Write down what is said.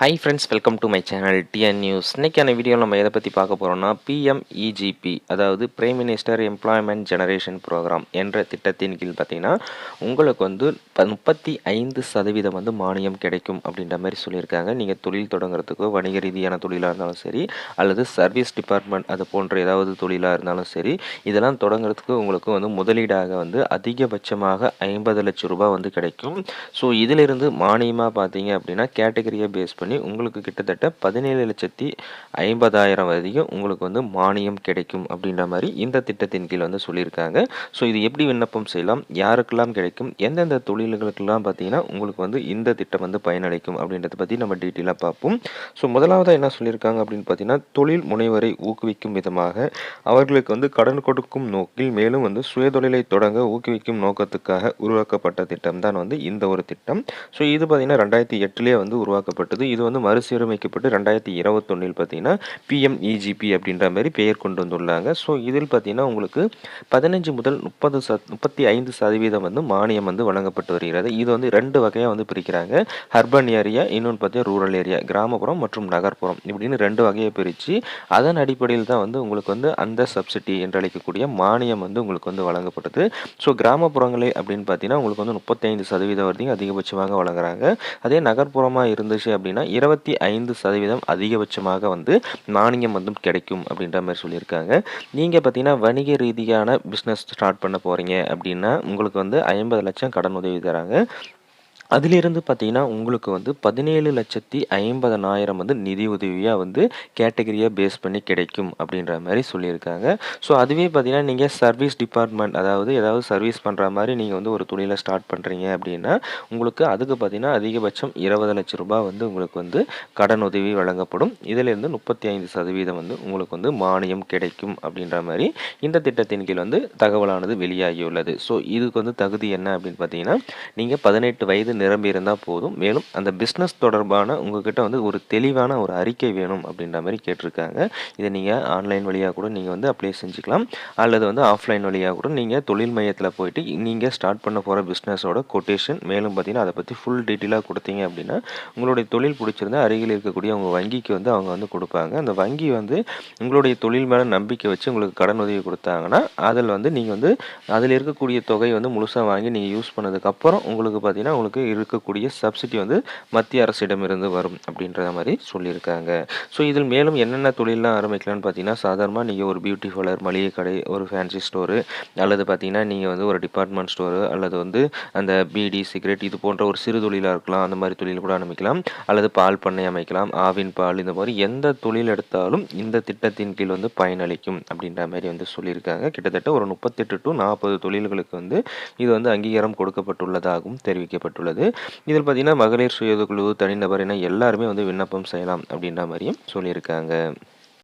Hi friends welcome to my channel TN news இன்றைக்கான வீடியோவில் நம்ம எதை பற்றி பார்க்க போகிறோம்னா பிஎம்இஜிபி அதாவது prime minister employment generation programme என்ற திட்டத்தின் கீழ் பார்த்தீங்கன்னா உங்களுக்கு வந்து ப முப்பத்தி ஐந்து சதவீதம் வந்து மானியம் கிடைக்கும் அப்படின்ற மாதிரி சொல்லியிருக்காங்க. நீங்கள் தொழில் தொடங்குறதுக்கோ வணிக ரீதியான தொழிலாக இருந்தாலும் சரி அல்லது சர்வீஸ் டிபார்ட்மெண்ட் அது போன்ற ஏதாவது தொழிலாக இருந்தாலும் சரி இதெல்லாம் தொடங்குறதுக்கு உங்களுக்கு வந்து முதலீடாக வந்து அதிகபட்சமாக ஐம்பது லட்சம் ரூபாய் வந்து கிடைக்கும். ஸோ இதிலிருந்து மானியமாக பார்த்தீங்க அப்படின்னா கேட்டகரியை பேஸ் பண்ணி உங்களுக்கு கிட்டத்தட்ட பதினேழு லட்சத்தி ஐம்பதாயிரம் வரைக்கும் உங்களுக்கு வந்து மானியம் கிடைக்கும் அப்படின்ற மாதிரி இந்த திட்டத்தின் கீழ் வந்து சொல்லியிருக்காங்க. ஸோ இது எப்படி விண்ணப்பம் செய்யலாம்? யாருக்கெல்லாம் கிடைக்கும்? எந்தெந்த தொழில்களுக்கெல்லாம் பார்த்தீங்கன்னா உங்களுக்கு வந்து இந்த திட்டம் வந்து பயனளிக்கும் அப்படின்றத பற்றி நம்ம டீட்டெயிலாக பார்ப்போம். ஸோ முதலாவதாக என்ன சொல்லியிருக்காங்க அப்படின்னு பார்த்தீங்கன்னா தொழில் முனைவரை ஊக்குவிக்கும் விதமாக அவர்களுக்கு வந்து கடன் கொடுக்கும் நோக்கில் மேலும் வந்து சுயதொழிலை தொடங்க ஊக்குவிக்கும் நோக்கத்துக்காக உருவாக்கப்பட்ட திட்டம் தான் வந்து இந்த ஒரு திட்டம். ஸோ இது பார்த்தீங்கன்னா ரெண்டாயிரத்தி எட்டுலேயே வந்து உருவாக்கப்பட்டது. இது இது வந்து மறுசீரமைக்கப்பட்டு ரெண்டாயிரத்தி இருபத்தொன்னில் பார்த்தீங்கன்னா பிஎம்இஜிபி அப்படின்ற மாதிரி பெயர் கொண்டு வந்துள்ளாங்க. ஸோ இதில் பார்த்தீங்கன்னா உங்களுக்கு பதினஞ்சு முதல் முப்பது ச முப்பத்தி ஐந்து சதவீதம் வந்து மானியம் வந்து வழங்கப்பட்டு வருகிறது. இது வந்து ரெண்டு வகையாக வந்து பிரிக்கிறாங்க. அர்பன் ஏரியா இன்னொன்று பார்த்தீங்கன்னா ரூரல் ஏரியா கிராமப்புறம் மற்றும் நகர்ப்புறம் இப்படின்னு ரெண்டு வகையை பிரித்து அதன் அடிப்படையில் தான் வந்து உங்களுக்கு வந்து அந்த சப்சிடி என்று அழைக்கக்கூடிய மானியம் வந்து உங்களுக்கு வந்து வழங்கப்படுது ஸோ கிராமப்புறங்களே அப்படின்னு பார்த்தீங்கன்னா உங்களுக்கு வந்து முப்பத்தைந்து சதவீதம் வரைக்கும் அதிகபட்சமாக வழங்குறாங்க. அதே நகர்ப்புறமாக இருந்துச்சு அப்படின்னா இருபத்தி ஐந்து சதவீதம் அதிகபட்சமாக வந்து மானியம் வந்து கிடைக்கும் அப்படின்ற மாதிரி சொல்லியிருக்காங்க. நீங்கள் பார்த்தீங்கன்னா வணிக ரீதியான பிஸ்னஸ் ஸ்டார்ட் பண்ண போகிறீங்க அப்படின்னா உங்களுக்கு வந்து ஐம்பது லட்சம் கடன் உதவி தராங்க. அதிலிருந்து பார்த்தீங்கன்னா உங்களுக்கு வந்து பதினேழு லட்சத்தி ஐம்பதனாயிரம் வந்து நிதி உதவியாக வந்து கேட்டகரியாக பேஸ் பண்ணி கிடைக்கும் அப்படின்ற மாதிரி சொல்லியிருக்காங்க. ஸோ அதுவே பார்த்தீங்கன்னா நீங்கள் சர்வீஸ் டிபார்ட்மெண்ட் அதாவது ஏதாவது சர்வீஸ் பண்ணுற மாதிரி நீங்கள் வந்து ஒரு தொழிலை ஸ்டார்ட் பண்ணுறீங்க அப்படின்னா உங்களுக்கு அதுக்கு பார்த்தீங்கன்னா அதிகபட்சம் இருபது லட்சம் ரூபாய் வந்து உங்களுக்கு வந்து கடன் உதவி வழங்கப்படும். இதிலிருந்து முப்பத்தி ஐந்து சதவீதம் வந்து உங்களுக்கு வந்து மானியம் கிடைக்கும் அப்படின்ற மாதிரி இந்த திட்டத்தின் கீழ் வந்து தகவலானது வெளியாகியுள்ளது. ஸோ இதுக்கு வந்து தகுதி என்ன அப்படின்னு பார்த்தீங்கன்னா நீங்கள் பதினெட்டு வயது நிரம்பி இருந்தால் போதும். மேலும் அந்த பிஸ்னஸ் தொடர்பான உங்ககிட்ட வந்து ஒரு தெளிவான ஒரு அறிக்கை வேணும் அப்படின்ற மாதிரி கேட்டிருக்காங்க. இதை நீங்கள் ஆன்லைன் வழியாக கூட நீங்கள் வந்து அப்ளை செஞ்சுக்கலாம். அல்லது வந்து ஆஃப்லைன் வழியாக கூட நீங்கள் தொழில் மையத்தில் போயிட்டு நீங்கள் ஸ்டார்ட் பண்ண போகிற பிஸ்னஸோட கொட்டேஷன் மேலும் பார்த்தீங்கன்னா அதை பற்றி ஃபுல் டீட்டெயிலாக கொடுத்தீங்க அப்படின்னா உங்களுடைய தொழில் பிடிச்சிருந்தா அருகில் இருக்கக்கூடிய உங்கள் வங்கிக்கு வந்து அவங்க வந்து கொடுப்பாங்க. அந்த வங்கி வந்து உங்களுடைய தொழில் மேலே நம்பிக்கை வச்சு உங்களுக்கு கடன் உதவி கொடுத்தாங்கன்னா அதில் வந்து நீங்கள் வந்து அதில் இருக்கக்கூடிய தொகை வந்து முழுசாக வாங்கி நீங்கள் யூஸ் பண்ணதுக்கப்புறம் உங்களுக்கு பார்த்தீங்கன்னா உங்களுக்கு இருக்கக்கூடிய சப்சிடி வந்து மத்திய அரசிடமிருந்து வரும் அப்படின்ற மாதிரி சொல்லியிருக்காங்க. ஸோ இதில் மேலும் என்னென்ன தொழிலெலாம் ஆரம்பிக்கலாம்னு பார்த்தீங்கன்னா சாதாரணமாக நீங்கள் ஒரு பியூட்டி பார்லர் மளிகை கடை ஒரு ஃபேன்சி ஸ்டோரு அல்லது பார்த்தீங்கன்னா நீங்கள் வந்து ஒரு டிபார்ட்மெண்ட் ஸ்டோரு அல்லது வந்து அந்த பீடி சிகரெட் இது போன்ற ஒரு சிறு தொழிலாக இருக்கலாம் அந்த மாதிரி தொழில் கூட ஆரம்பிக்கலாம். அல்லது பால் பண்ணை அமைக்கலாம் ஆவின் பால் இந்த மாதிரி எந்த தொழில் எடுத்தாலும் இந்த திட்டத்தின் கீழ் வந்து பயனளிக்கும் அப்படின்ற மாதிரி வந்து சொல்லியிருக்காங்க. கிட்டத்தட்ட ஒரு முப்பத்தெட்டு டு நாற்பது தொழில்களுக்கு வந்து இது வந்து அங்கீகாரம் கொடுக்கப்பட்டுள்ளதாகவும் தெரிவிக்கப்பட்டுள்ளது. இதில் பார்த்தீங்கன்னா மகளிர் சுய குழு தனிநபர் என எல்லாருமே வந்து விண்ணப்பம் செய்யலாம் அப்படின்ற மாதிரியும் சொல்லியிருக்காங்க.